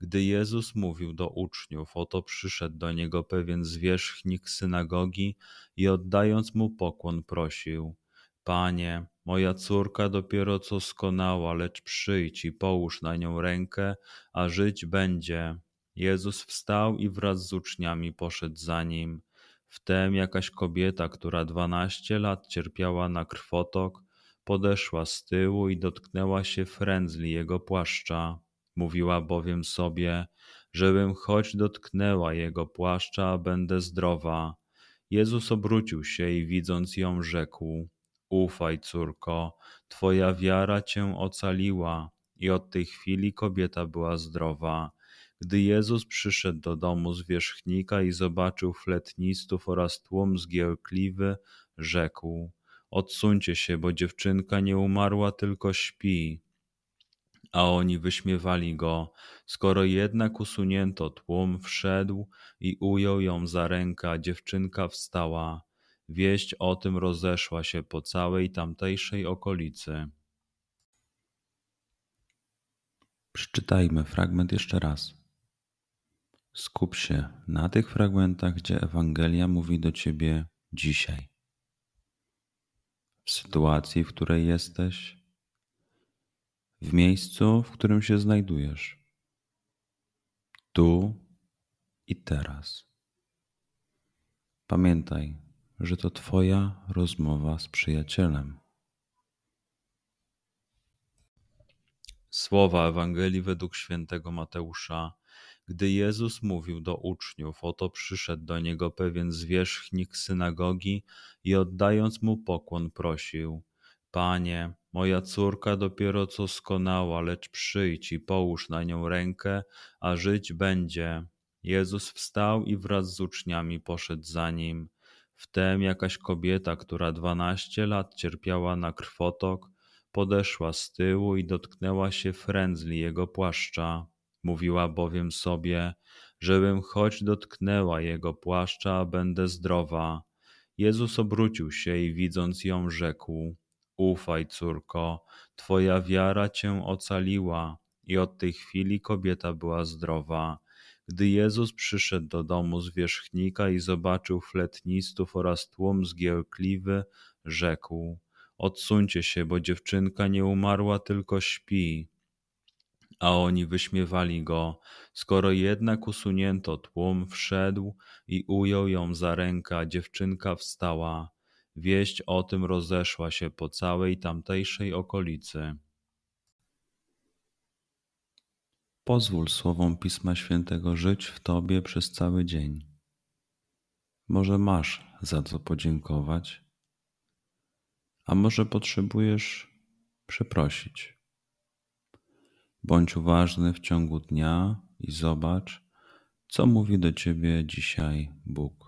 Gdy Jezus mówił do uczniów, oto przyszedł do niego pewien zwierzchnik synagogi i oddając mu pokłon prosił: Panie, moja córka dopiero co skonała, lecz przyjdź i połóż na nią rękę, a żyć będzie. Jezus wstał i wraz z uczniami poszedł za nim. Wtem jakaś kobieta, która dwanaście lat cierpiała na krwotok, podeszła z tyłu i dotknęła się frędzli jego płaszcza. Mówiła bowiem sobie, żebym choć dotknęła jego płaszcza, będę zdrowa. Jezus obrócił się i widząc ją rzekł: Ufaj, córko, twoja wiara cię ocaliła. I od tej chwili kobieta była zdrowa. Gdy Jezus przyszedł do domu zwierzchnika i zobaczył fletnistów oraz tłum zgiełkliwy, rzekł: Odsuńcie się, bo dziewczynka nie umarła, tylko śpi. A oni wyśmiewali go. Skoro jednak usunięto tłum, wszedł i ujął ją za rękę, dziewczynka wstała. Wieść o tym rozeszła się po całej tamtejszej okolicy. Przeczytajmy fragment jeszcze raz. Skup się na tych fragmentach, gdzie Ewangelia mówi do ciebie dzisiaj. W sytuacji, w której jesteś, w miejscu, w którym się znajdujesz, tu i teraz. Pamiętaj, że to Twoja rozmowa z przyjacielem. Słowa Ewangelii według świętego Mateusza. Gdy Jezus mówił do uczniów, oto przyszedł do niego pewien zwierzchnik synagogi i oddając mu pokłon prosił: Panie, Moja córka dopiero co skonała, lecz przyjdź i połóż na nią rękę, a żyć będzie. Jezus wstał i wraz z uczniami poszedł za nim. Wtem jakaś kobieta, która dwanaście lat cierpiała na krwotok, podeszła z tyłu i dotknęła się frędzli jego płaszcza. Mówiła bowiem sobie, żebym choć dotknęła jego płaszcza, będę zdrowa. Jezus obrócił się i widząc ją rzekł: Ufaj, córko, twoja wiara cię ocaliła. I od tej chwili kobieta była zdrowa. Gdy Jezus przyszedł do domu zwierzchnika i zobaczył fletnistów oraz tłum zgiełkliwy, rzekł: Odsuńcie się, bo dziewczynka nie umarła, tylko śpi. A oni wyśmiewali go. Skoro jednak usunięto tłum, wszedł i ujął ją za rękę, a dziewczynka wstała. Wieść o tym rozeszła się po całej tamtejszej okolicy. Pozwól słowom Pisma Świętego żyć w Tobie przez cały dzień. Może masz za co podziękować, a może potrzebujesz przeprosić. Bądź uważny w ciągu dnia i zobacz, co mówi do Ciebie dzisiaj Bóg.